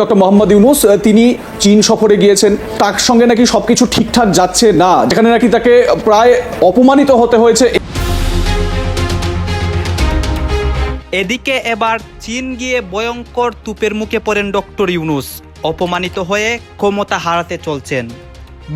Doctor Mohammad Yunus তিনি চীন সফরে গিয়েছেন। তার সঙ্গে নাকি সবকিছু ঠিকঠাক যাচ্ছে না যেখানে নাকি তাকে প্রায় অপমানিত হতে হয়েছে। এদিকে এবার চীন গিয়ে ভয়ঙ্কর তুপের মুখে পড়েন ডক্টর ইউনুস। অপমানিত হয়ে ক্ষমতা হারাতে চলছেন।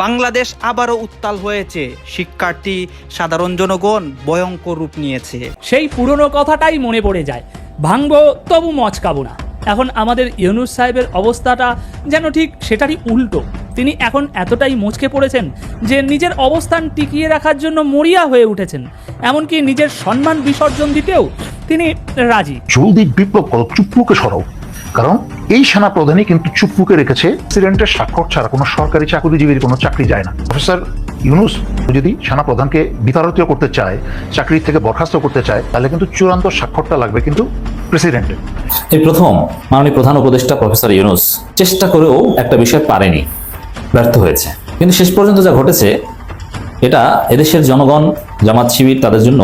বাংলাদেশ আবারও উত্তাল হয়েছে। শিক্ষার্থী সাধারণ জনগণ ভয়ঙ্কর রূপ নিয়েছে। সেই পুরনো কথাটাই মনে পড়ে যায়। ভাঙবো তবু মচকাবো না। এখন আমাদের ইউনুস সাহেবের অবস্থাটা যেন ঠিক সেটারই উল্টো। তিনি এখন এতটাই মুচকে পড়েছেন যে নিজের অবস্থান টিকিয়ে রাখার জন্য মরিয়া হয়ে উঠেছেন। এমনকি নিজের সম্মান বিসর্জন দিতেও তিনি রাজি। জলদি বিপ্লব করো চুপ্পুকে সরাও কারণ এই সেনা প্রধানই কিন্তু চুপ্পুকে রেখেছে প্রেসিডেন্টের স্বাক্ষর ছাড়া কোনো সরকারি চাকরিজীবীর কোনো চাকরি যায় না। প্রফেসর ইউনুস যদি সেনা প্রধানকে বিতাড়িত করতে চায়, চাকরি থেকে বরখাস্ত করতে চায়, তাহলে কিন্তু চূড়ান্ত স্বাক্ষরটা লাগবে। কিন্তু প্রেসিডেন্টের এই প্রথম মাননীয় প্রধান উপদেষ্টা প্রফেসর ইউনুস চেষ্টা করেও একটা বিষয় পারেনি ব্যর্থ হয়েছে। কিন্তু শেষ পর্যন্ত যা ঘটেছে এটা এদেশের জনগণ জামাত শিবির তাদের জন্য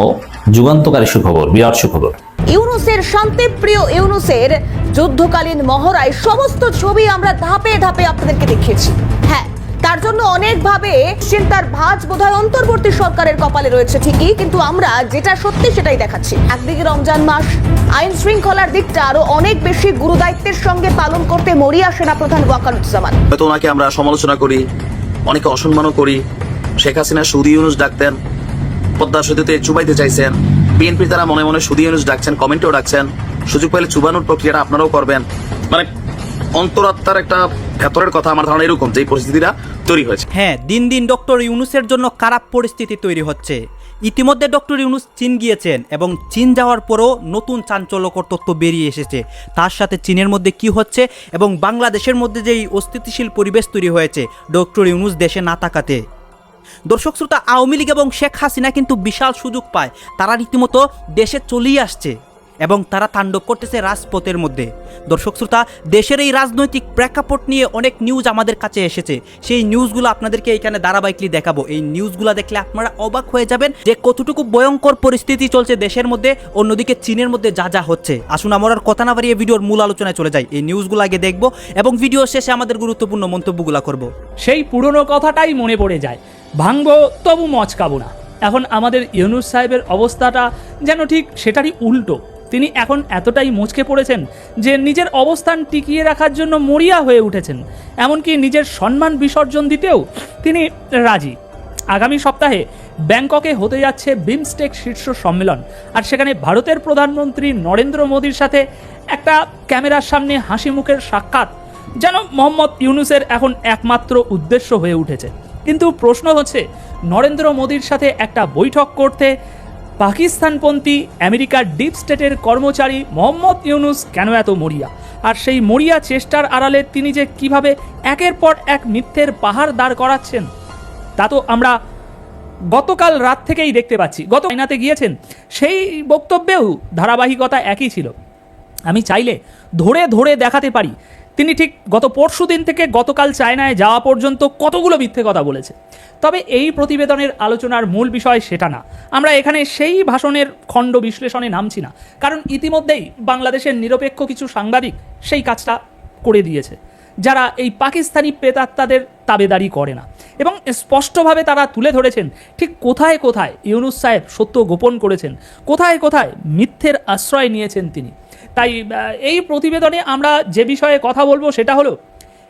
যুগান্তকারী সুখবর বিরাট সুখবর। ইউনুসের শান্তিপ্রিয় ইউনুসের যুদ্ধকালীন মহড়ায় সমস্ত ছবি আমরা ধাপে ধাপে আপনাদেরকে দেখিয়েছি। তার জন্য অনেকভাবে চিন্তার ভাঁজ বোধহয় অন্তর্বর্তী সরকারের কপালে রয়েছে ঠিকই, কিন্তু আমরা যেটা সত্যি সেটাই দেখাচ্ছি। একদিকে রমজান মাস, আইন শৃঙ্খলার দিকটা আরও অনেক বেশি গুরুদায়িত্বের সঙ্গে পালন করতে মরিয়া সেনাপ্রধান ওয়াকারুজ্জামান। হয়তো ওনাকে আমরা সমালোচনা করি, অনেকে অসম্মানও করি। শেখ হাসিনা সুদি ইউনুস ডাকতেন, পদ্মা সেতুতে চুবাইতে চাইছেন। বিএনপি তারা মনে মনে সুদি ইউনুস ডাকছেন, কমেন্টেও ডাকছেন। সুযোগ পেলে চুবানোর প্রক্রিয়াটা আপনারাও করবেন। মানে অন্তরাত্মার একটা ভেতরের কথা আমার ধারণা এরকম যে পরিস্থিতিটা তৈরি হয়েছে। হ্যাঁ দিন দিন ডক্টর ইউনুসের জন্য খারাপ পরিস্থিতি তৈরি হচ্ছে। ইতিমধ্যে ডক্টর ইউনুস চীন গিয়েছেন এবং চীন যাওয়ার পরও নতুন চাঞ্চল্যকর তথ্য বেরিয়ে এসেছে। তার সাথে চীনের মধ্যে কি হচ্ছে এবং বাংলাদেশের মধ্যে যেই অস্থিতিশীল পরিবেশ তৈরি হয়েছে, ডক্টর ইউনুস দেশে না তাকাতে দর্শক শ্রোতা, আওয়ামী লীগ এবং শেখ হাসিনা কিন্তু বিশাল সুযোগ পায়। তারা রীতিমতো দেশে চলেই আসছে। এবং তারা তাণ্ডব করতেছে রাজপথের মধ্যে। দর্শক শ্রোতা, দেশের এই রাজনৈতিক প্রেক্ষাপট নিয়ে অনেক নিউজ আমাদের কাছে এসেছে। সেই নিউজগুলো আপনাদেরকে এখানে ধারাবাহিকলি দেখাবো। এই নিউজগুলো দেখলে আপনারা অবাক হয়ে যাবেন যে কতটুকু ভয়ঙ্কর পরিস্থিতি চলছে দেশের মধ্যে, অন্যদিকে চীনের মধ্যে যা যা হচ্ছে। আসুন আমরা কথা না বাড়িয়ে ভিডিওর মূল আলোচনায় চলে যাই। এই নিউজগুলো আগে দেখব এবং ভিডিও শেষে আমাদের গুরুত্বপূর্ণ মন্তব্যগুলো করব। সেই পুরনো কথাটাই মনে পড়ে যায়। ভাঙবো, তবু মচকাবো না। এখন আমাদের ইউনুস সাহেবের অবস্থাটা যেন ঠিক সেটারই উল্টো। তিনি এখন এতটাই মুচকে পড়েছেন যে নিজের অবস্থান টিকিয়ে রাখার জন্য মরিয়া হয়ে উঠেছেন। এমনকি নিজের সম্মান বিসর্জন দিতেও তিনি রাজি। আগামী সপ্তাহে ব্যাংককে হতে যাচ্ছে বিমস্টেক শীর্ষ সম্মেলন। আর সেখানে ভারতের প্রধানমন্ত্রী নরেন্দ্র মোদীর সাথে একটা ক্যামেরার সামনে হাসি মুখের সাক্ষাৎ, যেন মোহাম্মদ ইউনুসের এখন একমাত্র উদ্দেশ্য হয়ে উঠেছে। কিন্তু প্রশ্ন হচ্ছে, নরেন্দ্র মোদীর সাথে একটা বৈঠক করতে পাকিস্তানপন্থী আমেরিকার ডিপ স্টেটের কর্মচারী মোহাম্মদ ইউনুস কেন এত মরিয়া? আর সেই মরিয়া চেষ্টার আড়ালে তিনি যে কীভাবে একের পর এক মিথ্যের পাহাড় দাঁড় করাচ্ছেন, তা তো আমরা গতকাল রাত থেকেই দেখতে পাচ্ছি। গত আইনাতে গিয়েছেন, সেই বক্তব্যেও ধারাবাহিকতা একই ছিল। আমি চাইলে ধরে ধরে দেখাতে পারি তিনি ঠিক গত পরশু দিন থেকে গতকাল চায়নায় যাওয়া পর্যন্ত কতগুলো মিথ্যে কথা বলেছে। তবে এই প্রতিবেদনের আলোচনার মূল বিষয় সেটা না। আমরা এখানে সেই ভাষণের খণ্ড বিশ্লেষণে নামছি না। কারণ ইতিমধ্যেই বাংলাদেশের নিরপেক্ষ কিছু সাংবাদিক সেই কাজটা করে দিয়েছে। যারা এই পাকিস্তানি প্রেতাত্মাদের তাবেদারি করে না। এবং স্পষ্টভাবে তারা তুলে ধরেছেন, ঠিক কোথায় কোথায় ইউনুস সাহেব সত্য গোপন করেছেন, কোথায় কোথায় মিথ্যের আশ্রয় নিয়েছেন তিনি। তাই এই প্রতিবেদনে আমরা যে বিষয়ে কথা বলব সেটা হলো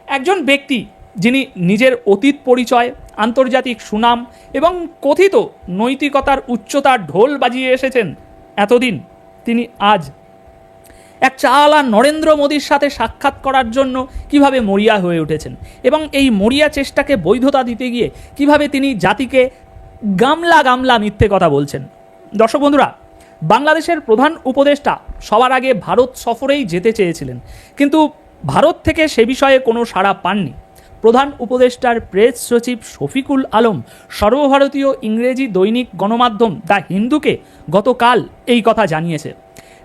একজন ব্যক্তি যিনি নিজের অতীত পরিচয়, আন্তর্জাতিক সুনাম এবং কথিত নৈতিকতার উচ্চতার ঢোল বাজিয়ে এসেছেন এতদিন। তিনি আজ এক চালা নরেন্দ্র মোদীর সাথে সাক্ষাৎ করার জন্য কীভাবে মরিয়া হয়ে উঠেছেন এবং এই মরিয়া চেষ্টাকে বৈধতা দিতে গিয়ে কীভাবে তিনি জাতিকে গামলা গামলা মিথ্যে কথা বলছেন। দর্শক বন্ধুরা বাংলাদেশের প্রধান উপদেষ্টা সবার আগে ভারত সফরেই যেতে চেয়েছিলেন। কিন্তু ভারত থেকে সে বিষয়ে কোনো সাড়া পাননি। প্রধান উপদেষ্টার প্রেস সচিব শফিকুল আলম সর্বভারতীয় ইংরেজি দৈনিক গণমাধ্যম দ্য হিন্দুকে গতকাল এই কথা জানিয়েছে।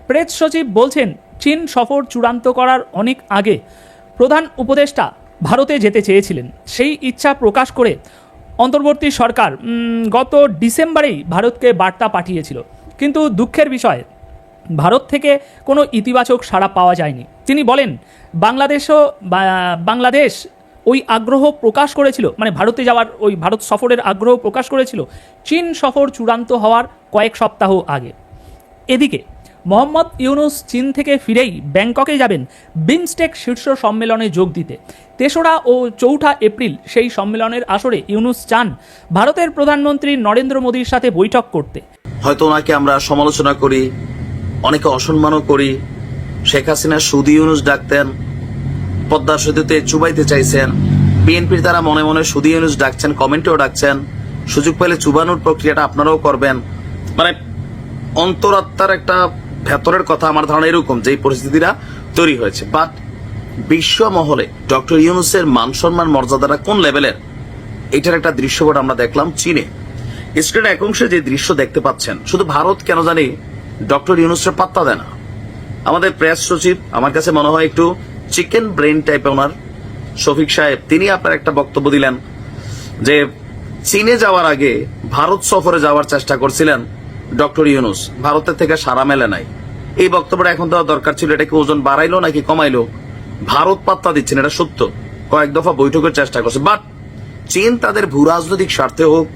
প্রেস সচিব বলছেন, চীন সফর চূড়ান্ত করার অনেক আগে প্রধান উপদেষ্টা ভারতে যেতে চেয়েছিলেন। সেই ইচ্ছা প্রকাশ করে অন্তর্বর্তী সরকার গত ডিসেম্বরেই ভারতকে বার্তা পাঠিয়েছিল। কিন্তু দুঃখের বিষয়, ভারত থেকে কোনো ইতিবাচক সাড়া পাওয়া যায়নি। তিনি বলেন, বাংলাদেশও বাংলাদেশ ওই আগ্রহ প্রকাশ করেছিল মানে ভারতে যাওয়ার ওই ভারত সফরের আগ্রহ প্রকাশ করেছিল, চীন সফর চূড়ান্ত হওয়ার কয়েক সপ্তাহ আগে। এদিকে মোহাম্মদ ইউনুস চীন থেকে ফিরেই ব্যাংককে যাবেন বিমস্টেক শীর্ষ সম্মেলনে যোগ দিতে। তেসরা ও চৌঠা এপ্রিল সেই সম্মেলনের আসরে ইউনুস চান ভারতের প্রধানমন্ত্রী নরেন্দ্র মোদীর সাথে বৈঠক করতে। হয়তো ওনাকে আমরা সমালোচনা করি, অনেকে অসম্মানও করি। শেখ হাসিনা সুদি ইউনুস ডাকতেন পদ্মা সেতুতে চুবাইতে চাইছেন। বিএনপির তারা মনে মনে সুদি ইউনুস ডাকছেন, কমেন্টেও ডাকছেন। সুযোগ পেলে চুবানোর প্রক্রিয়াটা আপনারাও করবেন। মানে অন্তরাত্মার একটা ভেতরের কথা আমার ধারণা এরকম যে এই পরিস্থিতিটা তৈরি হয়েছে। বাট বিশ্ব মহলে ডক্টর ইউনুসের মান সম্মান মর্যাদাটা কোন লেভেলের? এটার একটা দৃশ্যপট আমরা দেখলাম চীনে। স্ক্রিনে এক অংশে যে দৃশ্য দেখতে পাচ্ছেন, শুধু ভারত কেন জানি ডক্টর ইউনুসের পাত্তা দেয় না। আমাদের প্রেস সচিব, আমার কাছে মনে হয় একটু চিকেন ব্রেন টাইপের ওনার, শফিক সাহেব, তিনি আপনার একটা বক্তব্য দিলেন যে, চীনে যাওয়ার আগে ভারত সফরে যাওয়ার চেষ্টা করছিলেন ডক্টর ইউনুস ভারতের থেকে সারা মেলে নাই। এই বক্তব্যটা এখন দেওয়া দরকার ছিল, এটা কি ওজন বাড়াইলো নাকি কমাইলো? ভারত পাত্তা দিচ্ছেন, এটা সত্য। কয়েক দফা বৈঠকের চেষ্টা করছে বাট চীন তাদের ভূ রাজনৈতিক স্বার্থে হোক,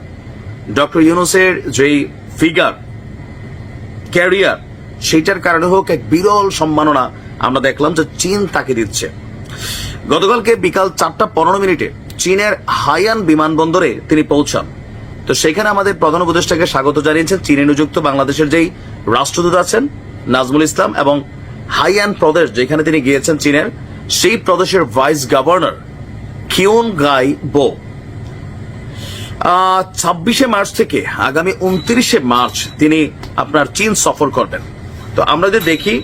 ডক্টর ইউনুসের যেই ফিগার ক্যারিয়ার সেইটার কারণে হোক এক বিরল সম্মাননা আমরা দেখলাম যে চীন তাকে দিচ্ছে। গতকালকে বিকাল চারটা পনেরো মিনিটে চীনের হাইয়ান বিমানবন্দরে তিনি পৌঁছান। তো সেখানে আমাদের প্রধান উপদেষ্টাকে স্বাগত জানিয়েছেন। চীনে নিযুক্ত বাংলাদেশের যেই রাষ্ট্রদূত আছেন, নাজমুল ইসলাম এবং হাইয়ান প্রদেশ, যেখানে তিনি গিয়েছেন চীনের, সেই প্রদেশের ভাইস গভর্নর কিউন গাই বো। ছাব্বিশে মার্চ থেকে আগামী উনত্রিশে মার্চ তিনি আপনার চীন সফর করবেন। তো আমরা যদি দেখি,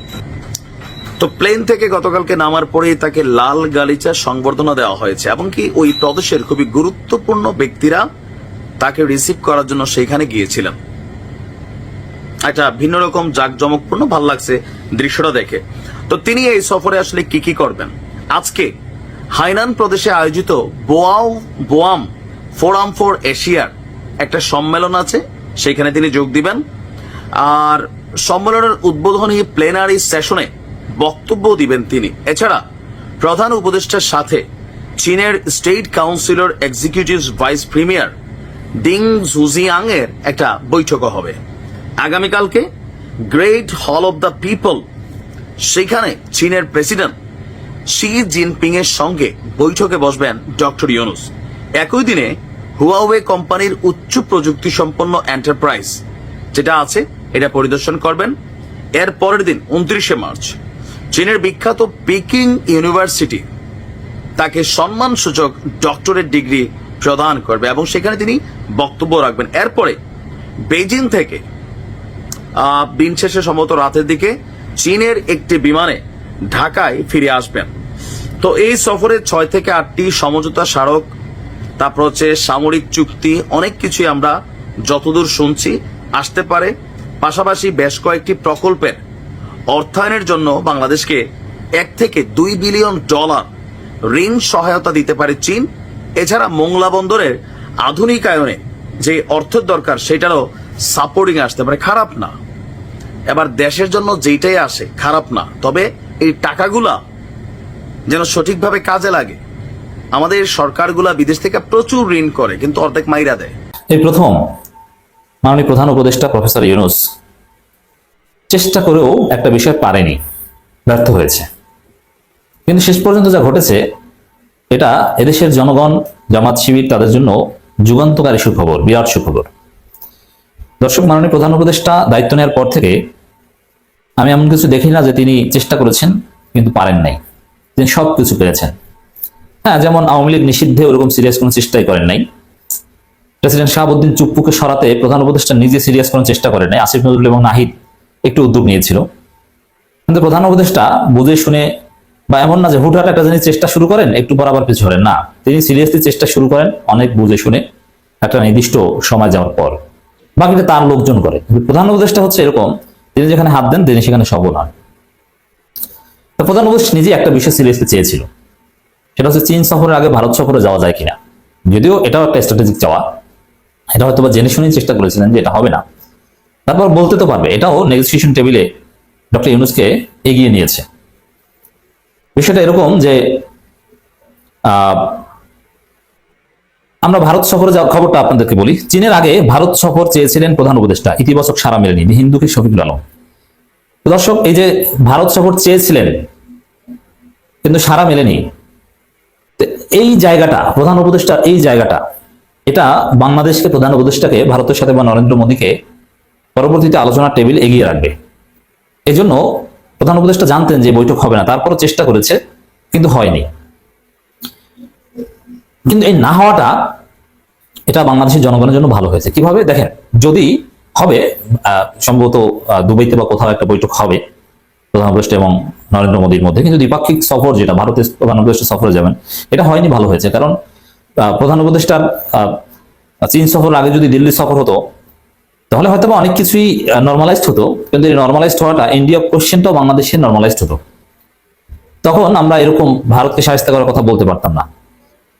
তো প্লেন থেকে গতকালকে নামার পরেই তাকে লাল গালিচা সংবর্ধনা দেওয়া হয়েছে। এবং কি ওই প্রদেশের খুবই গুরুত্বপূর্ণ ব্যক্তিরা তাকে রিসিভ করার জন্য সেইখানে গিয়েছিলাম। একটা ভিন্ন রকম জাঁকজমকপূর্ণ ভালো লাগছে দৃশ্যটা দেখে। তো তিনি এই সফরে আসলে কি কি করবেন? আজকে হাইনান প্রদেশে আয়োজিত বোয়াও বোয়াম ফোরাম ফর এশিয়ার একটা সম্মেলন আছে, সেখানে তিনি যোগ দিবেন। আর সম্মেলনের উদ্বোধনী প্লেনারি সেশনে বক্তব্য দিবেন তিনি। এছাড়া প্রধান উপদেষ্টার সাথে চীনের state councillor executive vice premier Ding জুজিয়াং এর একটা বৈঠকও হবে। আগামীকালকে গ্রেট হল অব দ্য পিপল, সেখানে চীনের প্রেসিডেন্ট শি জিনপিং এর সঙ্গে বৈঠকে বসবেন ডক্টর ইউনুস। একই দিনে হুয়াওয়ে কোম্পানির উচ্চ প্রযুক্তি সম্পন্ন এন্টারপ্রাইজ, যেটা আছে, এটা পরিদর্শন করবেন। এর পরের দিন উনত্রিশে মার্চ, চীনের বিখ্যাত পিকিং ইউনিভার্সিটি, তাকে সম্মানসূচক ডক্টরেট ডিগ্রি প্রদান করবে এবং সেখানে তিনি বক্তব্য রাখবেন। এরপরে বেজিং থেকে দিন শেষে সম্ভবত রাতের দিকে চীনের একটি বিমানে ঢাকায় ফিরে আসবেন। তো এই সফরে ছয় থেকে আটটি সমঝোতা স্মারক, তারপর হচ্ছে সামরিক চুক্তি, অনেক কিছুই আমরা যতদূর শুনছি, আসতে পারে। পাশাপাশি বেশ কয়েকটি প্রকল্পের অর্থায়নের জন্য বাংলাদেশকে এক থেকে দুই বিলিয়ন ডলার ঋণ সহায়তা দিতে পারে চীন। এছাড়া মোংলা বন্দরের আধুনিকায়নে যে অর্থের দরকার, সেটারও সাপোর্টিং আসতে পারে। খারাপ না। এবার দেশের জন্য যেটাই আসে, খারাপ না। তবে এই টাকাগুলা যেন সঠিকভাবে কাজে লাগে। আমাদের সরকারগুলা বিদেশ থেকে প্রচুর ঋণ করে, কিন্তু অর্ধেক মাইরা দেয়। এই প্রথম মাননীয় প্রধান উপদেষ্টা প্রফেসর ইউনুস চেষ্টা করেও একটা বিষয় পারেনি, ব্যর্থ হয়েছে। কিন্তু শেষ পর্যন্ত যা ঘটেছে এটা এদেশের জনগণ, জামাত, শিবির তাদের জন্য যুগান্তকারী সুখবর, বিরাট সুখবর। দর্শক, মাননীয় প্রধান উপদেষ্টা, দায়িত্ব নেওয়ার পর থেকে আমি এমন কিছু দেখি না যে তিনি চেষ্টা করেছেন, কিন্তু পারেন নাই। তিনি সব কিছু পেরেছেন। হ্যাঁ যেমন আওয়ামী লীগ নিষিদ্ধে ওরকম সিরিয়াস কোনো চেষ্টাই করেন নাই। প্রেসিডেন্ট শাহাবুদ্দিন চুপ্পুকে সরাতে প্রধান উপদেষ্টা নিজে সিরিয়াস কোনো চেষ্টা করেন নাই। আসিফ নজরুল এবং নাহিদ একটু উদ্যোগ নিয়েছিল। কিন্তু প্রধান উপদেষ্টা বুঝে শুনে বা এমন না যে হুটহাট একটা জিনিস চেষ্টা শুরু করেন, একটু পর আবার পিছু করেন না, তিনি সিরিয়াসলি চেষ্টা শুরু করেন, অনেক বুঝে শুনে একটা নির্দিষ্ট সময় যাওয়ার পর। বাকিটা তার লোকজন করে। প্রধান উপদেষ্টা হচ্ছে এরকম, তিনি যেখানে হাত দেন, তিনি সেখানে সফল হন। প্রধান উপদেষ্টা নিজে একটা বিষয় সিরিয়াসলি চেয়েছিল। সেটা হচ্ছে চীন সফরের আগে ভারত সফরে যাওয়া যায় কিনা। যদিও এটাও একটা স্ট্র্যাটেজিক চাওয়া। এটা হয়তো বা জেনে শুনেই চেষ্টা করেছিলেন যে এটা হবে না। তারপর বলতে তো পারবে, এটাও নেগোসিয়েশন টেবিলে ডক্টর ইউনুসকে এগিয়ে নিয়েছে। বিষয়টা এরকম যে আমরা ভারত সফরে যাওয়ার খবরটা আপনাদেরকে বলি। চীনের আগে ভারত সফর চেয়েছিলেন প্রধান উপদেষ্টা। ইতিবাচক সারা মেলেনি। হিন্দুকে শফিকুল আলম। দর্শক, এই যে ভারত সফর চেয়েছিলেন, কিন্তু সারা মেলেনি। এই জায়গাটা, প্রধান উপদেষ্টার এই জায়গাটা, এটা বাংলাদেশকে প্রধান উপদেষ্টাকে ভারতের সাথে বা নরেন্দ্র মোদীকে পরবর্তীতে আলোচনার টেবিল এগিয়ে রাখবে। এজন্য প্রধান উপদেষ্টা জানতেন যে বৈঠক হবে না, তারপরও চেষ্টা করেছে, কিন্তু হয়নি। কিন্তু এই না হওয়াটা, এটা বাংলাদেশের জনগণের জন্য ভালো হয়েছে। কীভাবে? দেখেন, যদি হবে সম্ভবত দুবাইতে বা কোথাও একটা বৈঠক হবে, প্রধান উপদেষ্টা এবং নরেন্দ্র মোদীর মধ্যে, কিন্তু দ্বিপাক্ষিক সফর যেটা, ভারতের প্রধান উপদেষ্টা সফরে যাবেন, এটা হয়নি, ভালো হয়েছে। কারণ প্রধান উপদেষ্টার চীন সফর আগে যদি দিল্লি সফর হতো তাহলে হয়তো অনেক কিছুই নর্মালাইজড হতো, কিন্তু এই নর্মালাইজড হওয়াটা ইন্ডিয়া কোশ্চেনটাও বাংলাদেশে নর্মালাইজড হতো। তখন আমরা এরকম ভারতকে সাহায্য করার কথা বলতে পারতাম না।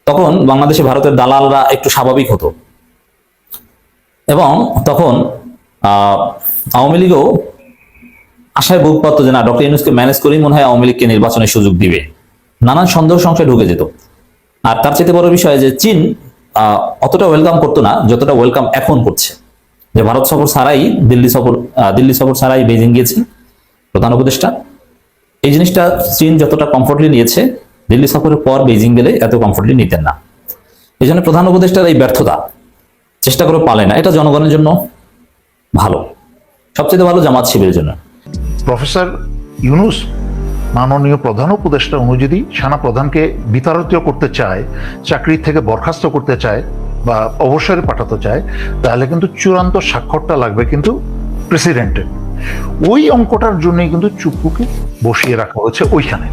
তখন বাংলাদেশে ভারতের দালালরা একটু স্বাভাবিক হতো। এবং তখন আওয়ামী লীগও আশায় বুক পারতো যে না, ডক্টর ইউনুসকে ম্যানেজ করেই মনে হয় আওয়ামী লীগকে নির্বাচনের সুযোগ দিবে। নানান সন্দেহ সংশয় ঢুকে যেত। আর তার চেয়ে বড় বিষয় যে চীন অতটা ওয়েলকাম করতো না, যতটা ওয়েলকাম এখন করছে। যে ভারত সফর ছাড়াই দিল্লি সফর দিল্লি সফর ছাড়াই বেজিং গিয়েছেন প্রধান উপদেষ্টা। এই জিনিসটা চীন যতটা কমফোর্টলি নিয়েছে, দিল্লি সফরের পর বেজিং গেলে এত কমফোর্টলি নিতেন না। এই জন্য প্রধান উপদেষ্টার এই ব্যর্থতা চেষ্টা করে পালে না। এটা জনগণের জন্য ভালো, সবচেয়ে ভালো জামাত শিবিরের জন্য। প্রফেসর ইউনুস, মাননীয় প্রধান উপদেষ্টা অনুযায়ী সেনা প্রধানকে বিতাড়িত করতে চায় চাকরি থেকে বরখাস্ত করতে চায় বা অবসরে পাঠাতে চায় তাহলে কিন্তু চূড়ান্ত স্বাক্ষরটা লাগবে কিন্তু প্রেসিডেন্টের। ওই অঙ্কটার জন্যই কিন্তু চুপ্পুকে বসিয়ে রাখা হয়েছে ওইখানে।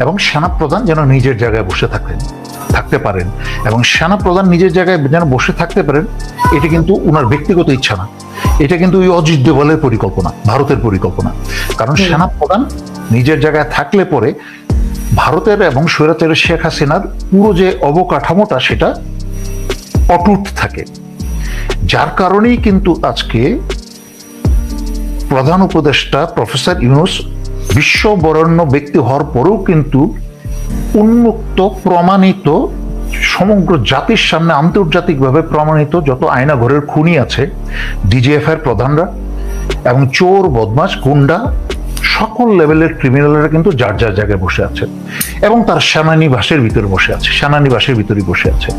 এবং সেনা প্রধান যেন নিজের জায়গায় বসে থাকেন থাকতে পারেন। এবং সেনা প্রধান নিজের জায়গায় যেন বসে থাকতে পারেন এটা কিন্তু ওনার ব্যক্তিগত ইচ্ছা না। এটা কিন্তু ওই অজিত দোভালের পরিকল্পনা ভারতের পরিকল্পনা। কারণ সেনা প্রধান নিজের জায়গায় থাকলে পরে ভারতের এবং স্বৈরাচারের শেখ হাসিনার পুরো যে অবকাঠামোটা সেটা অটুট থাকে। যার কারণেই কিন্তু আজকে প্রধান উপদেষ্টা প্রফেসর ইউনুস বিশ্ব বরেণ্য ব্যক্তি হওয়ার পরেও কিন্তু উন্মুক্ত, প্রমাণিত, সমগ্র জাতির সামনে আন্তর্জাতিকভাবে প্রমাণিত যত আয়না ঘরের খুনি আছে ডিজিএফ এর প্রধানরা এবং চোর বদমাস গুন্ডা, সকল লেভেলের ক্রিমিনালরা কিন্তু যার যার জায়গায় বসে আছে এবং তার সেনানিবাসের ভিতরে বসে আছে, সেনানিবাসের ভিতরে বসে আছে।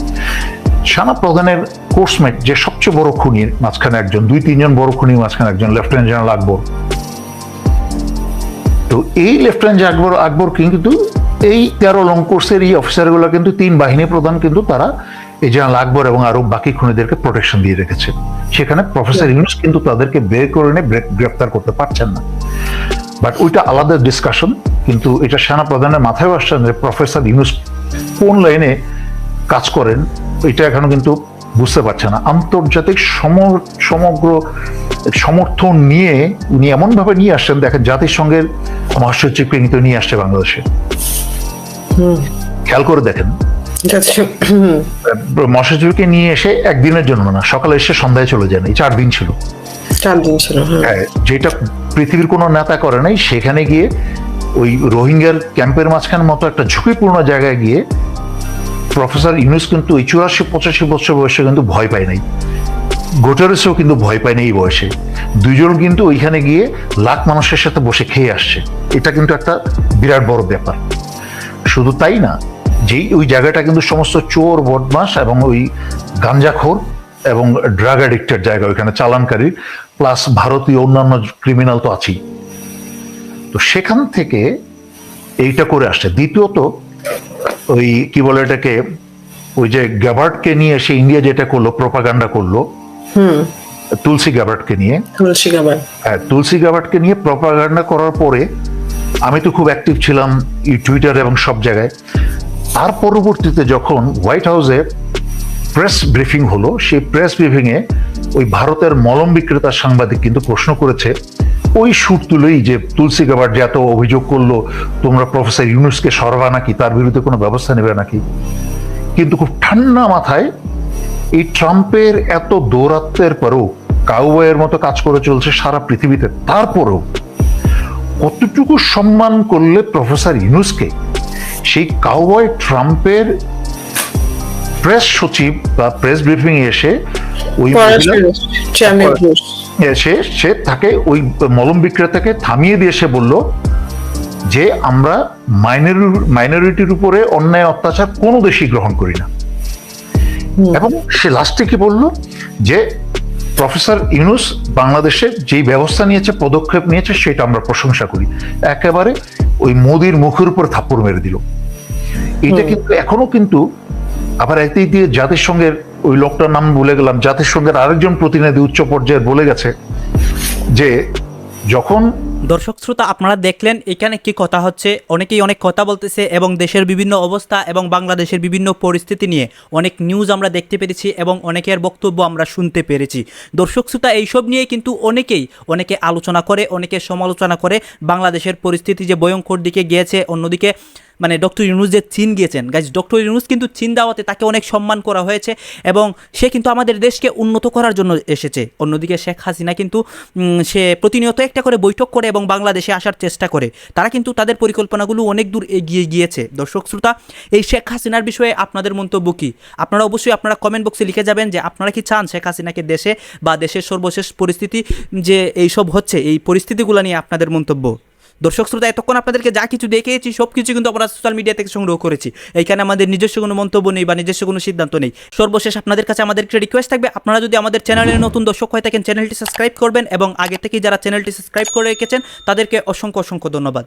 সেনা প্রধানের কোর্সমেট যে সবচেয়ে বড় খুনির মাঝখানে একজন দুই তিনজন বড় খুনির মাঝখানে একজন লেফটেন্যান্ট জেনারেল আকবর তো এই লেফটেন্যান্ট আকবর আকবর কিন্তু এই তেরো লং কোর্সের এই অফিসারগুলো কিন্তু তিন বাহিনী প্রধান কিন্তু তারা এই জেনারেল আকবর এবং আরও বাকি খুনিদেরকে প্রোটেকশন দিয়ে রেখেছে। সেখানে প্রফেসর ইউনুস কিন্তু তাদেরকে বের করে এনে গ্রে- গ্রেপ্তার করতে পারছেন না। বাট ওইটা আলাদা ডিসকাশন কিন্তু এটা সেনা প্রধানের মাথায় আসছেন যে প্রফেসর ইউনুস কোন লাইনে কাজ করেন এটা এখনও কিন্তু বুঝতে পারছে না। আন্তর্জাতিক সম- সমগ্র সমর্থন নিয়ে উনি এমনভাবে নিয়ে আসছেন দেখেন জাতিসংঘের মহাসচিবকে কিন্তু নিয়ে আসছে বাংলাদেশে। খেয়াল করে দেখেন। মহাসচিবকে নিয়ে এসে একদিনের জন্য না সকালে এসে সন্ধ্যায় চলে যান এই চার দিন ছিল। চার দিন ছিল হ্যাঁ। হ্যাঁ, যেটা পৃথিবীর কোনো নেতা করে নাই সেখানে গিয়ে ওই রোহিঙ্গার ক্যাম্পের মাঝখানে মতো একটা ঝুঁকিপূর্ণ জায়গায় গিয়ে প্রফেসর ইউনুস কিন্তু ওই চুরাশি, পঁচাশি বছর বয়সে কিন্তু ভয় পায় নাই। গোটারেসও কিন্তু ভয় পায় না এই বয়সে। দুইজন কিন্তু ওইখানে গিয়ে লাখ মানুষের সাথে বসে খেয়ে আসছে। এটা কিন্তু একটা বিরাট বড় ব্যাপার। শুধু তাই না যেই ওই জায়গাটা কিন্তু সমস্ত চোর বদমাস এবং ওই গাঞ্জাখোর এবং ড্রাগ অ্যাডিক্টের জায়গা, ওইখানে চালানকারী, প্লাস ভারতীয় অন্যান্য ক্রিমিনাল তো আছেই। তো সেখান থেকে এইটা করে আসছে। দ্বিতীয়ত ওই কি বলে এটাকে ওই যে গ্যাবার্টকে নিয়ে এসে ইন্ডিয়া যেটা করল প্রপাগান্ডা করল তুলসী গ্যাবার্টকে নিয়ে। তুলসী গাবার হ্যাঁ তুলসী গাবাটকে নিয়ে প্রপাগান্ডা করার পরে আমি তো খুব অ্যাক্টিভ ছিলাম এই টুইটার এবং সব জায়গায়। তার পরবর্তীতে যখন হোয়াইট হাউসে প্রেস ব্রিফিং হলো সেই প্রেস ব্রিফিংয়ে ওই ভারতের মলম বিক্রেতা সাংবাদিক কিন্তু প্রশ্ন করেছে ওই সুর তুলেই যে তুলসী গাবার যে এত অভিযোগ করল, তোমরা প্রফেসর ইউনুসকে সরবা নাকি? তার বিরুদ্ধে কোনো ব্যবস্থা নেবে নাকি? কিন্তু খুব ঠান্ডা মাথায় এই ট্রাম্পের এত দৌরাত্মের পরেও কাউবয়ের মতো কাজ করে চলছে সারা পৃথিবীতে। তারপরেও কতটুকু সম্মান করলে প্রফেসর ইউনুসকে? সেই কাউবয় ট্রাম্পের প্রেস সচিব বা প্রেস ব্রিফিং এসে ওই এসে সে তাকে ওই মলম বিক্রেতাকে থামিয়ে দিয়ে সে বলল যে আমরা মাইনরিটির উপরে অন্যায় অত্যাচার কোনো দেশই গ্রহণ করি না। এবং সে লাস্টে কি বলল যে প্রফেসর ইউনুস বাংলাদেশে যেই ব্যবস্থা নিয়েছে পদক্ষেপ নিয়েছে সেটা আমরা প্রশংসা করি। একেবারে ওই মোদির মুখের উপর থাপ্পড় মেরে দিল। এটা কিন্তু এখনও কিন্তু আবার একদিক দিয়ে জাতিসংঘের ওই লোকটার নাম ভুলে গেলাম, জাতিসংঘের আরেকজন প্রতিনিধি উচ্চ পর্যায়ের বলে গেছে যে যখন দর্শক শ্রোতা, আপনারা দেখলেন এখানে কি কথা হচ্ছে। অনেকেই অনেক কথা বলতেছে এবং দেশের বিভিন্ন অবস্থা এবং বাংলাদেশের বিভিন্ন পরিস্থিতি নিয়ে অনেক নিউজ আমরা দেখতে পেরেছি এবং অনেকের বক্তব্য আমরা শুনতে পেরেছি। দর্শক শ্রোতা, এইসব নিয়ে কিন্তু অনেকেই অনেকে আলোচনা করে, অনেকে সমালোচনা করে। বাংলাদেশের পরিস্থিতি যে ভয়ঙ্কর দিকে গিয়েছে, অন্যদিকে মানে ডক্টর ইউনুস যে চীন গিয়েছেন গাইজ ডক্টর ইউনুস কিন্তু চীন দাওয়াতে তাকে অনেক সম্মান করা হয়েছে এবং সে কিন্তু আমাদের দেশকে উন্নত করার জন্য এসেছে। অন্যদিকে শেখ হাসিনা কিন্তু সে প্রতিনিয়ত একটা করে বৈঠক করে এবং বাংলাদেশে আসার চেষ্টা করে। তারা কিন্তু তাদের পরিকল্পনাগুলো অনেক দূর এগিয়ে গিয়েছে। দর্শক, শ্রোতা, এই শেখ হাসিনার বিষয়ে আপনাদের মন্তব্য কী? আপনারা অবশ্যই আপনারা কমেন্ট বক্সে লিখে যাবেন যে আপনারা কি চান শেখ হাসিনাকে দেশে বা দেশের সর্বশেষ পরিস্থিতি যে এইসব হচ্ছে, এই পরিস্থিতিগুলো নিয়ে আপনাদের মন্তব্য? দর্শক শ্রোতা, এতক্ষণ আপনাদেরকে যা কিছু দেখেছি সব কিছু কিন্তু আমরা সোশ্যাল মিডিয়া থেকে সংগ্রহ করেছি। এখানে আমাদের নিজস্ব কোনো মন্তব্য নেই বা নিজস্ব কোনো সিদ্ধান্ত নেই। সর্বশেষ আপনাদের কাছে আমাদের একটা রিকোয়েস্ট থাকবে, আপনারা যদি আমাদের চ্যানেলের নতুন দর্শক হয়ে থাকেন চ্যানেলটি সাবস্ক্রাইব করবেন এবং আগে থেকে যারা চ্যানেলটি সাবস্ক্রাইব করে রেখেছেন, তাদেরকে অসংখ্য অসংখ্য ধন্যবাদ।